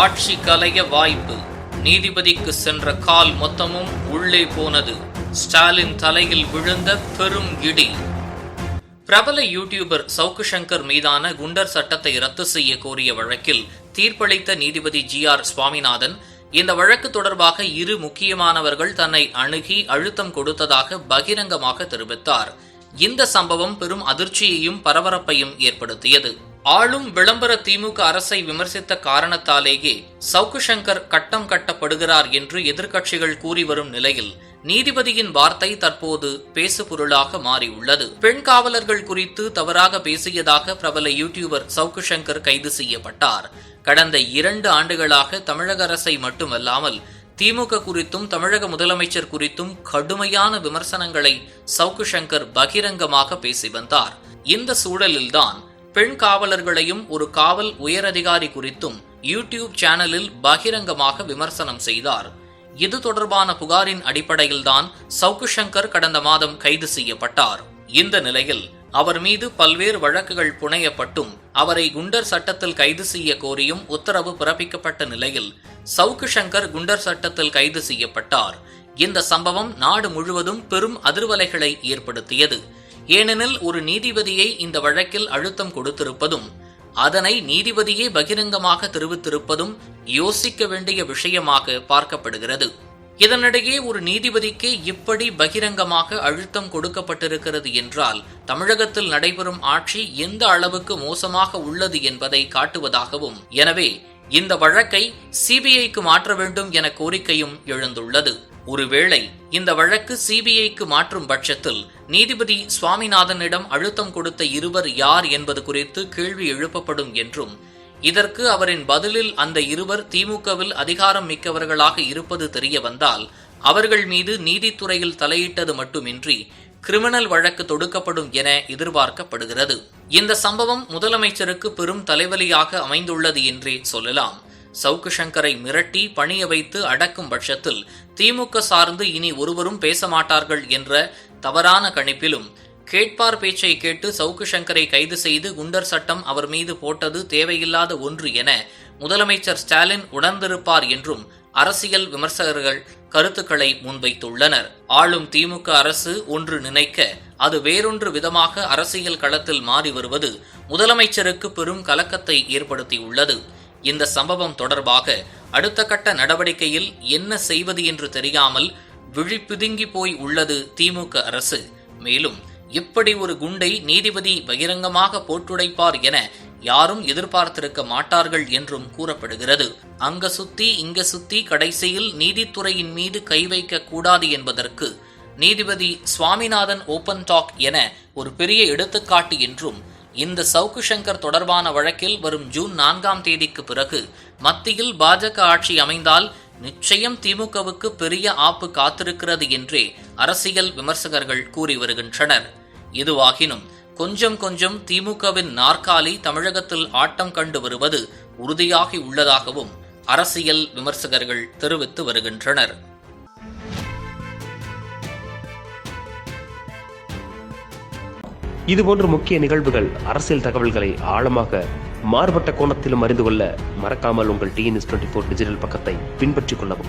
ஆட்சி கலைய வாய்ப்பு. நீதிபதிக்கு சென்ற கால் மொத்தமும் உள்ளே போனது. ஸ்டாலின் தலையில் விழுந்த பெரும் இடி. பிரபல யூடியூபர் சவுக்கு சங்கர் மீதான குண்டர் சட்டத்தை ரத்து செய்ய கோரிய வழக்கில் தீர்ப்பளித்த நீதிபதி ஜி ஆர் சுவாமிநாதன் இந்த வழக்கு தொடர்பாக இரு முக்கியமானவர்கள் தன்னை அணுகி அழுத்தம் கொடுத்ததாக பகிரங்கமாக தெரிவித்தார். இந்த சம்பவம் பெரும் அதிர்ச்சியையும் பரபரப்பையும் ஏற்படுத்தியது. ஆளும் விளம்பர திமுக அரசை விமர்சித்த காரணத்தாலேயே சவுக்கு சங்கர் கட்டம் கட்டப்படுகிறார் என்று எதிர்க்கட்சிகள் கூறி வரும் நிலையில் நீதிபதியின் வார்த்தை தற்போது பேசுபொருளாக மாறியுள்ளது. பெண் காவலர்கள் குறித்து தவறாக பேசியதாக பிரபல யூடியூபர் சவுக்கு சங்கர் கைது செய்யப்பட்டார். கடந்த இரண்டு ஆண்டுகளாக தமிழக அரசை மட்டுமல்லாமல் திமுக குறித்தும் தமிழக முதலமைச்சர் குறித்தும் கடுமையான விமர்சனங்களை சவுக்கு சங்கர் பகிரங்கமாக பேசி வந்தார். இந்த சூழலில்தான் பெண் காவலர்களையும் ஒரு காவல் உயரதிகாரி குறித்தும் யூடியூப் சேனலில் பகிரங்கமாக விமர்சனம் செய்தார். இது தொடர்பான புகாரின் அடிப்படையில்தான் சவுக்கு சங்கர் கடந்த மாதம் கைது செய்யப்பட்டார். இந்த நிலையில் அவர் மீது பல்வேறு வழக்குகள் புனையப்பட்டும் அவரை குண்டர் சட்டத்தில் கைது செய்ய கோரியும் உத்தரவு பிறப்பிக்கப்பட்ட நிலையில் சவுக்கு சங்கர் குண்டர் சட்டத்தில் கைது செய்யப்பட்டார். இந்த சம்பவம் நாடு முழுவதும் பெரும் அதிர்வலைகளை ஏற்படுத்தியது. ஏனெனில் ஒரு நீதிபதியை இந்த வழக்கில் அழுத்தம் கொடுத்திருப்பதும் அதனை நீதிபதியே பகிரங்கமாக தெரிவித்திருப்பதும் யோசிக்க வேண்டிய விஷயமாக பார்க்கப்படுகிறது. இதனிடையே ஒரு நீதிபதிக்கு இப்படி பகிரங்கமாக அழுத்தம் கொடுக்கப்பட்டிருக்கிறது என்றால் தமிழகத்தில் நடைபெறும் ஆட்சி எந்த அளவுக்கு மோசமாக உள்ளது என்பதை காட்டுவதாகவும் எனவே இந்த வழக்கை சிபிஐக்கு மாற்ற வேண்டும் என கோரிக்கையும் எழுந்துள்ளது. ஒருவேளை இந்த வழக்கு சிபிஐக்கு மாற்றும் பட்சத்தில் நீதிபதி சுவாமிநாதனிடம் அழுத்தம் கொடுத்த இருவர் யார் என்பது குறித்து கேள்வி எழுப்பப்படும் என்றும் இதற்கு அவரின் பதிலில் அந்த இருவர் திமுகவில் அதிகாரம் மிக்கவர்களாக இருப்பது தெரிய வந்தால் அவர்கள் மீது நீதித்துறையில் தலையிட்டது மட்டுமின்றி கிரிமினல் வழக்கு தொடுக்கப்படும் என எதிர்பார்க்கப்படுகிறது. இந்த சம்பவம் முதலமைச்சருக்கு பெரும் தலைவலியாக அமைந்துள்ளது என்றே சொல்லலாம். சவுக்கு சங்கரை மிரட்டி பணிய வைத்து அடக்கும் பட்சத்தில் திமுக சார்ந்து இனி ஒருவரும் பேச மாட்டார்கள் என்ற தவறான கணிப்பிலும் கேட்பார் பேச்சை கேட்டு சவுக்கு சங்கரை கைது செய்து குண்டர் சட்டம் அவர் மீது போட்டது தேவையில்லாத ஒன்று என முதலமைச்சர் ஸ்டாலின் உணர்ந்திருப்பார் என்றும் அரசியல் விமர்சகர்கள் கருத்துக்களை முன்வைத்துள்ளனர். ஆளும் திமுக அரசு ஒன்று நினைக்க அது வேறொன்று விதமாக அரசியல் களத்தில் மாறி வருவது முதலமைச்சருக்கு பெரும் கலக்கத்தை ஏற்படுத்தியுள்ளது. இந்த சம்பவம் தொடர்பாக அடுத்த கட்ட நடவடிக்கையில் என்ன செய்வது என்று தெரியாமல் விழிப்புதுங்கி போய் உள்ளது திமுக அரசு. மேலும் இப்படி ஒரு குண்டை நீதிபதி பகிரங்கமாக போட்டுடைப்பார் என யாரும் எதிர்பார்த்திருக்க மாட்டார்கள் என்றும் கூறப்படுகிறது. அங்க சுத்தி இங்க சுத்தி கடைசியில் நீதித்துறையின் மீது கை வைக்க கூடாது என்பதற்கு நீதிபதி சுவாமிநாதன் ஓபன் டாக் என ஒரு பெரிய எடுத்துக்காட்டு என்றும் இந்த சவுக்கு சங்கர் தொடர்பான வழக்கில் வரும் ஜூன் நான்காம் தேதிக்கு பிறகு மத்தியில் பாஜக ஆட்சி அமைந்தால் நிச்சயம் திமுகவுக்கு பெரிய ஆப்பு காத்திருக்கிறது என்றே அரசியல் விமர்சகர்கள் கூறி வருகின்றனர். இதுவாகினும் கொஞ்சம் கொஞ்சம் திமுகவின் நாற்காலி தமிழகத்தில் ஆட்டம் கண்டு வருவது உறுதியாகி உள்ளதாகவும் அரசியல் விமர்சகர்கள் தெரிவித்து வருகின்றனர். இதுபோன்ற முக்கிய நிகழ்வுகள் அரசியல் தகவல்களை ஆழமாக மாறுபட்ட கோணத்திலும் அறிந்து கொள்ள மறக்காமல் உங்கள் டிஎன்எஸ் டுவெண்ட்டி ஃபோர் டிஜிட்டல் பக்கத்தை பின்பற்றிக் கொள்ளவும்.